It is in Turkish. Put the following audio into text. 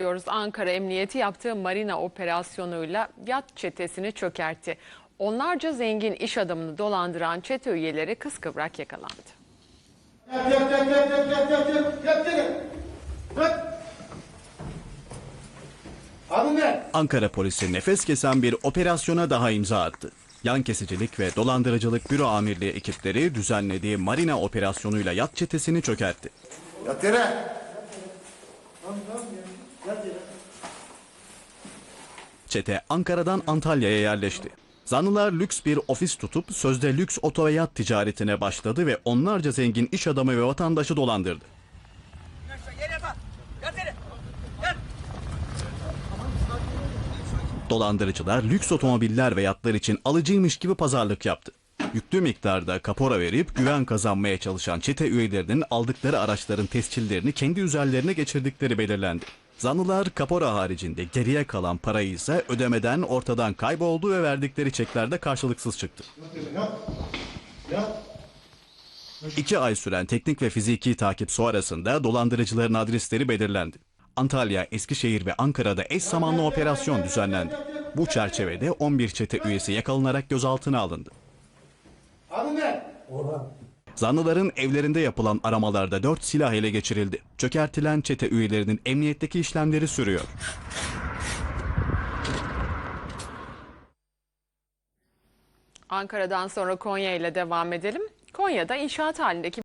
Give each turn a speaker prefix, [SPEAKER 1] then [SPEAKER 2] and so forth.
[SPEAKER 1] Diyoruz Ankara Emniyeti yaptığı marina operasyonuyla yat çetesini çökertti. Onlarca zengin iş adamını dolandıran çete üyeleri kıskıvrak yakalandı.
[SPEAKER 2] Yat yat yat yat yat yat yat yat yat yat?
[SPEAKER 3] Ankara polisi nefes kesen bir operasyona daha imza attı. Yan kesicilik ve dolandırıcılık büro amirliği ekipleri düzenlediği marina operasyonuyla yat çetesini çökertti.
[SPEAKER 2] Yat yere.
[SPEAKER 3] Çete Ankara'dan Antalya'ya yerleşti. Zanlılar lüks bir ofis tutup sözde lüks oto ticaretine başladı ve onlarca zengin iş adamı ve vatandaşı dolandırdı. Dolandırıcılar lüks otomobiller ve yatlar için alıcıymış gibi pazarlık yaptı. Yüklü miktarda kapora verip güven kazanmaya çalışan çete üyelerinin aldıkları araçların tescillerini kendi üzerlerine geçirdikleri belirlendi. Zanlılar kapora haricinde geriye kalan parayı ise ödemeden ortadan kayboldu ve verdikleri çeklerde karşılıksız çıktı. İki ay süren teknik ve fiziki takip sonrasında dolandırıcıların adresleri belirlendi. Antalya, Eskişehir ve Ankara'da eş zamanlı operasyon düzenlendi. Bu çerçevede 11 çete üyesi yakalanarak gözaltına alındı.
[SPEAKER 2] Adın ne?
[SPEAKER 3] Zanlıların evlerinde yapılan aramalarda 4 silah ele geçirildi. Çökertilen çete üyelerinin emniyetteki işlemleri sürüyor.
[SPEAKER 1] Ankara'dan sonra Konya ile devam edelim. Konya'da inşaat halindeki